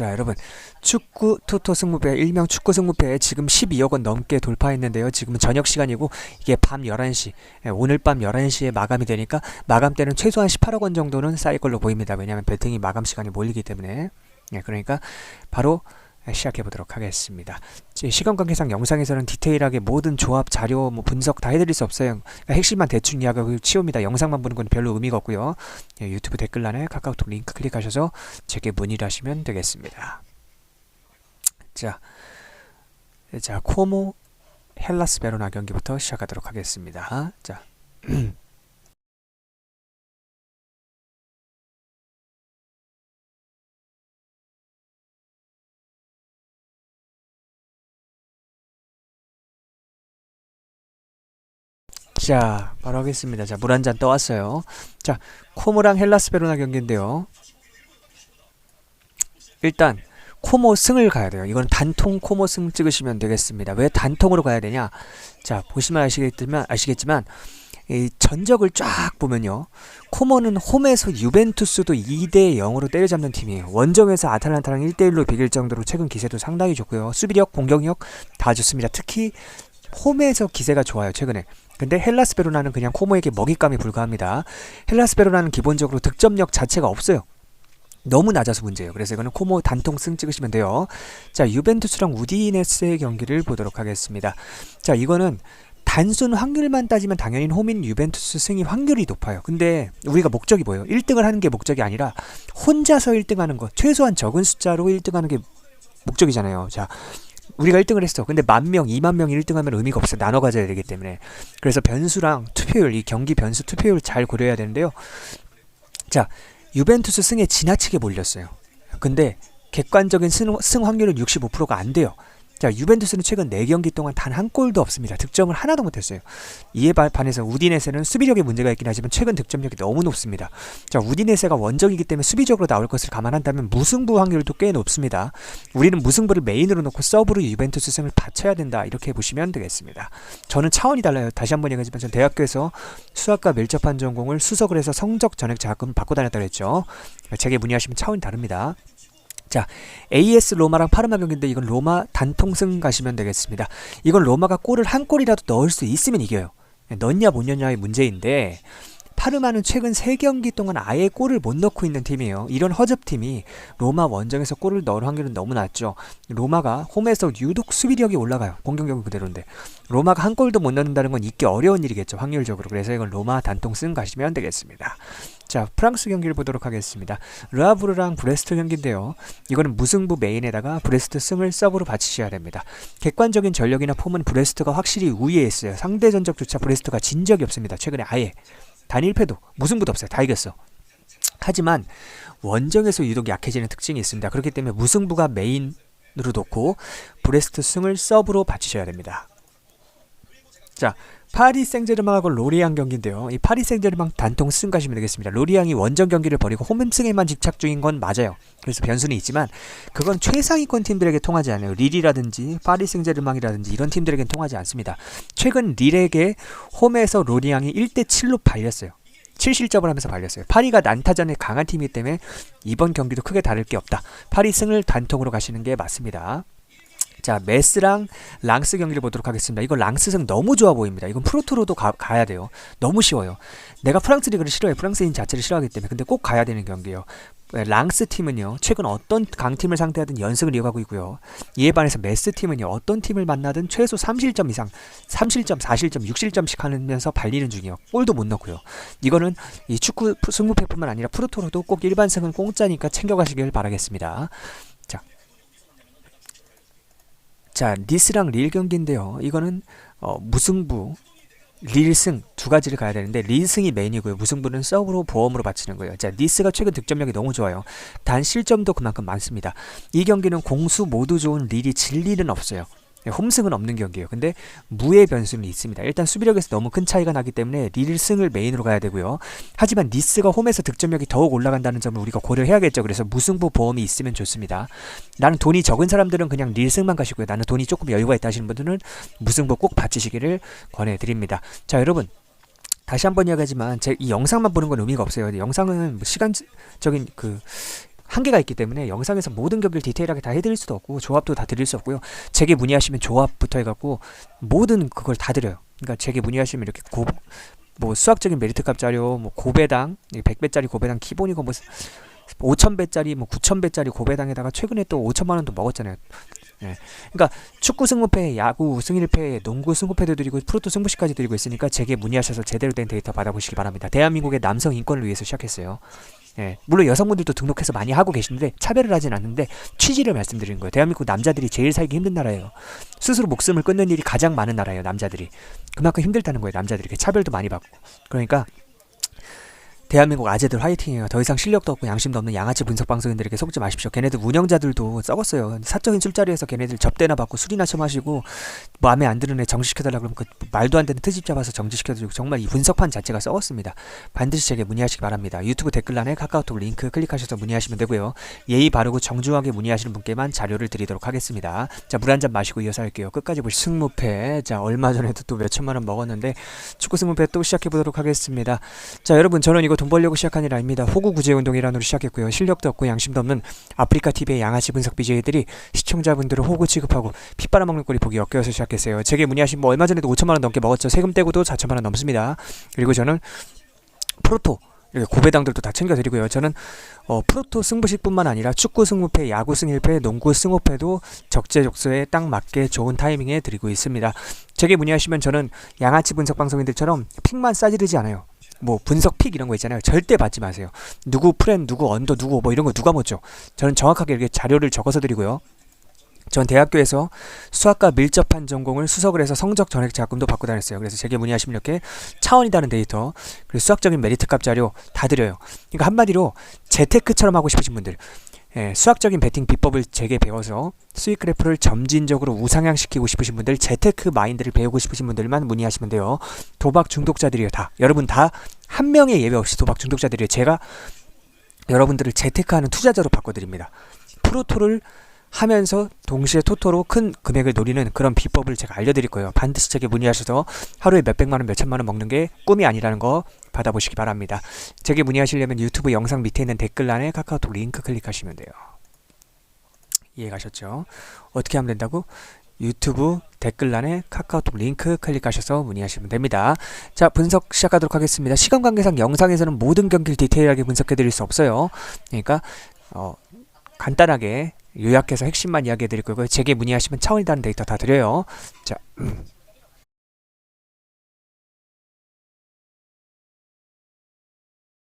자 여러분. 축구 토토 승무배 일명 축구 승무배 지금 12억 원 넘게 돌파했는데요. 지금은 저녁 시간이고 이게 밤 11시 예, 오늘 밤 11시에 마감이 되니까 마감 때는 최소한 18억 원 정도는 쌓일 걸로 보입니다. 왜냐하면 배팅이 마감 시간이 몰리기 때문에. 예, 그러니까 바로 시작해 보도록 하겠습니다. 제 시간 관계상 영상에서는 디테일하게 모든 조합 자료 뭐 분석 다 해드릴 수 없어요. 그러니까 핵심만 대충 이야기하고 치웁니다. 영상만 보는 건 별로 의미가 없고요. 예, 유튜브 댓글란에 카카오톡 링크 클릭하셔서 제게 문의를 하시면 되겠습니다. 자, 자 코모 헬라스 베로나 경기부터 시작하도록 하겠습니다. 자. 자, 바로 하겠습니다. 자, 물 한 잔 떠왔어요. 자, 코모랑 헬라스 베로나 경기인데요. 일단 코모 승을 가야 돼요. 이건 단통 코모 승 찍으시면 되겠습니다. 왜 단통으로 가야 되냐? 자, 보시면 아시겠지만 아시겠지만 이 전적을 쫙 보면요. 코모는 홈에서 유벤투스도 2대 0으로 때려잡는 팀이에요. 원정에서 아탈란타랑 1대 1로 비길 정도로 최근 기세도 상당히 좋고요. 수비력, 공격력 다 좋습니다. 특히 홈에서 기세가 좋아요. 최근에. 근데 헬라스 베로나는 그냥 코모에게 먹잇감이 불과합니다. 헬라스 베로나는 기본적으로 득점력 자체가 없어요. 너무 낮아서 문제예요. 그래서 이거는 코모 단통 승 찍으시면 돼요. 자, 유벤투스랑 우디네스의 경기를 보도록 하겠습니다. 자, 이거는 단순 확률만 따지면 당연히 홈인 유벤투스 승이 확률이 높아요. 근데 우리가 목적이 뭐예요? 1등을 하는 게 목적이 아니라 혼자서 1등 하는 거. 최소한 적은 숫자로 1등 하는 게 목적이잖아요. 자, 우리가 1등을 했어. 근데 만 명, 2만 명이 1등하면 의미가 없어. 나눠 가져야 되기 때문에. 그래서 변수랑 투표율, 이 경기 변수 투표율 잘 고려해야 되는데요. 자, 유벤투스 승에 지나치게 몰렸어요. 근데 객관적인 승, 승 확률은 65%가 안 돼요. 자, 유벤투스는 최근 4경기 동안 단 한 골도 없습니다. 득점을 하나도 못했어요. 이에 반해서 우디네세는 수비력에 문제가 있긴 하지만 최근 득점력이 너무 높습니다. 자, 우디네세가 원정이기 때문에 수비적으로 나올 것을 감안한다면 무승부 확률도 꽤 높습니다. 우리는 무승부를 메인으로 놓고 서브로 유벤투스 승을 받쳐야 된다. 이렇게 보시면 되겠습니다. 저는 차원이 달라요. 다시 한번 얘기하지만 전 대학교에서 수학과 밀접한 전공을 수석을 해서 성적 전액 장학금 받고 다녔다고 했죠. 제게 문의하시면 차원이 다릅니다. 자, AS 로마랑 파르마 경기인데 이건 로마 단통승 가시면 되겠습니다. 이건 로마가 골을 한 골이라도 넣을 수 있으면 이겨요. 넣냐 못 넣냐의 문제인데 파르마는 최근 3경기 동안 아예 골을 못 넣고 있는 팀이에요. 이런 허접팀이 로마 원정에서 골을 넣을 확률은 너무 낮죠. 로마가 홈에서 유독 수비력이 올라가요. 공격력은 그대로인데. 로마가 한 골도 못 넣는다는 건 있기 어려운 일이겠죠. 확률적으로. 그래서 이건 로마 단통승 가시면 되겠습니다. 자, 프랑스 경기를 보도록 하겠습니다. 르아브르랑 브레스트 경기인데요. 이거는 무승부 메인에다가 브레스트 승을 서브로 바치셔야 됩니다. 객관적인 전력이나 폼은 브레스트가 확실히 우위에 있어요. 상대 전적조차 브레스트가 진 적이 없습니다. 최근에 아예. 단일 패도 무승부도 없어요. 다 이겼어. 하지만 원정에서 유독 약해지는 특징이 있습니다. 그렇기 때문에 무승부가 메인으로 놓고 브레스트 승을 서브로 바치셔야 됩니다. 자, 파리 생제르맹하고 로리앙 경기인데요. 이 파리 생제르맹 단통 승 가시면 되겠습니다. 로리앙이 원정 경기를 벌이고 홈승에만 집착 중인 건 맞아요. 그래서 변수는 있지만 그건 최상위권 팀들에게 통하지 않아요. 릴이라든지 파리 생제르맹이라든지 이런 팀들에겐 통하지 않습니다. 최근 릴에게 홈에서 로리앙이 1대 7로 발렸어요. 7실점을 하면서 발렸어요. 파리가 난타전에 강한 팀이기 때문에 이번 경기도 크게 다를 게 없다. 파리 승을 단통으로 가시는 게 맞습니다. 자, 메스랑 랑스 경기를 보도록 하겠습니다. 이거 랑스승 너무 좋아 보입니다. 이건 프로토로도 가, 가야 돼요. 너무 쉬워요. 내가 프랑스 리그를 싫어해. 프랑스인 자체를 싫어하기 때문에. 근데 꼭 가야 되는 경기예요. 랑스 팀은요. 최근 어떤 강팀을 상대하든 연승을 이어가고 있고요. 이에 반해서 메스 팀은요. 어떤 팀을 만나든 최소 3실점 이상, 3실점, 4실점, 6실점씩 하면서 발리는 중이에요. 골도 못 넣고요. 이거는 이 축구 승무패뿐만 아니라 프로토로도 꼭 일반승은 공짜니까 챙겨가시길 바라겠습니다. 자, 니스랑 릴 경기인데요. 이거는 어, 무승부, 릴승 두 가지를 가야 되는데 릴승이 메인이고요. 무승부는 서브로 보험으로 바치는 거예요. 자, 니스가 최근 득점력이 너무 좋아요. 단 실점도 그만큼 많습니다. 이 경기는 공수 모두 좋은 릴이 질 일은 없어요. 네, 홈승은 없는 경기예요. 근데 무의 변수는 있습니다. 일단 수비력에서 너무 큰 차이가 나기 때문에 릴승을 메인으로 가야 되고요. 하지만 니스가 홈에서 득점력이 더욱 올라간다는 점을 우리가 고려해야겠죠. 그래서 무승부 보험이 있으면 좋습니다. 나는 돈이 적은 사람들은 그냥 릴승만 가시고요. 나는 돈이 조금 여유가 있다 하시는 분들은 무승부 꼭 바치시기를 권해드립니다. 자 여러분 다시 한 번 이야기하지만 제 이 영상만 보는 건 의미가 없어요. 영상은 뭐 시간적인 그 한계가 있기 때문에 영상에서 모든 경기를 디테일하게 다 해드릴 수도 없고 조합도 다 드릴 수 없고요. 제게 문의하시면 조합부터 해갖고 모든 그걸 다 드려요. 그러니까 제게 문의하시면 이렇게 고, 뭐 수학적인 메리트 값 자료, 뭐 고배당, 100배짜리 고배당 기본이고 뭐 5,000배짜리 뭐 9,000배짜리 고배당에다가 최근에 또 5천만 원도 먹었잖아요. 예. 그러니까 축구 승무패, 야구 승일패, 농구 승무패도 드리고 프로토 승부시까지 드리고 있으니까 제게 문의하셔서 제대로 된 데이터 받아보시기 바랍니다. 대한민국의 남성 인권을 위해서 시작했어요. 예. 물론 여성분들도 등록해서 많이 하고 계시는데 차별을 하진 않는데 취지를 말씀드리는 거예요. 대한민국 남자들이 제일 살기 힘든 나라예요. 스스로 목숨을 끊는 일이 가장 많은 나라예요. 남자들이. 그만큼 힘들다는 거예요. 남자들이 차별도 많이 받고. 그러니까 대한민국 아재들 화이팅이에요. 더 이상 실력도 없고 양심도 없는 양아치 분석 방송인들에게 속지 마십시오. 걔네들 운영자들도 썩었어요. 사적인 술자리에서 걔네들 접대나 받고 술이나 처마시고 마음에 안 드는 애 정지시켜달라 그러면 그 말도 안 되는 트집 잡아서 정지시켜주고 정말 이 분석판 자체가 썩었습니다. 반드시 제게 문의하시기 바랍니다. 유튜브 댓글란에 카카오톡 링크 클릭하셔서 문의하시면 되고요. 예의 바르고 정중하게 문의하시는 분께만 자료를 드리도록 하겠습니다. 자, 물 한 잔 마시고 이어서 할게요. 끝까지 보시 승무패. 자, 얼마 전에도 또 몇천만 원 먹었는데 축구 승무패 또 시작해 보도록 하겠습니다. 자, 여러분 저는 이거 돈 벌려고 시작한 일 아닙니다. 호구 구제 운동이란으로 시작했고요. 실력도 없고 양심도 없는 아프리카 TV의 양아치 분석 BJ들이 시청자분들을 호구 취급하고 피 빨아먹는 꼴이 보기 역겨워서 시작했어요. 제게 문의하신 뭐 얼마 전에도 5천만 원 넘게 먹었죠. 세금 떼고도 4천만 원 넘습니다. 그리고 저는 프로토 이렇게 고배당들도 다 챙겨드리고요. 저는 어, 프로토 승부식뿐만 아니라 축구 승무패, 야구 승일패, 농구 승호패도 적재적소에 딱 맞게 좋은 타이밍에 드리고 있습니다. 제게 문의하시면 저는 양아치 분석 방송인들처럼 픽만 싸지르지 않아요. 뭐 분석 픽 이런 거 있잖아요. 절대 받지 마세요. 누구 프렌, 누구 언더, 누구 뭐 이런 거 누가 묻죠. 저는 정확하게 이렇게 자료를 적어서 드리고요. 전 대학교에서 수학과 밀접한 전공을 수석을 해서 성적 전액 자금도 받고 다녔어요. 그래서 제게 문의하시면 이렇게 차원이 다른 데이터 그리고 수학적인 메리트 값 자료 다 드려요. 그러니까 한마디로 재테크처럼 하고 싶으신 분들 예, 수학적인 베팅 비법을 제게 배워서 수익 그래프를 점진적으로 우상향시키고 싶으신 분들, 재테크 마인드를 배우고 싶으신 분들만 문의하시면 돼요. 도박 중독자들이에요, 다. 여러분 다 한 명의 예외 없이 도박 중독자들이에요. 제가 여러분들을 재테크하는 투자자로 바꿔드립니다. 프로토를 하면서 동시에 토토로 큰 금액을 노리는 그런 비법을 제가 알려드릴 거예요. 반드시 제게 문의하셔서 하루에 몇백만 원, 몇천만 원 먹는 게 꿈이 아니라는 거 받아보시기 바랍니다. 제게 문의하시려면 유튜브 영상 밑에 있는 댓글란에 카카오톡 링크 클릭하시면 돼요. 이해 가셨죠? 어떻게 하면 된다고? 유튜브 댓글란에 카카오톡 링크 클릭하셔서 문의하시면 됩니다. 자, 분석 시작하도록 하겠습니다. 시간 관계상 영상에서는 모든 경기를 디테일하게 분석해 드릴 수 없어요. 그러니까 어, 간단하게 요약해서 핵심만 이야기해 드릴 거고요. 제게 문의하시면 차원이 다른 데이터 다 드려요. 자,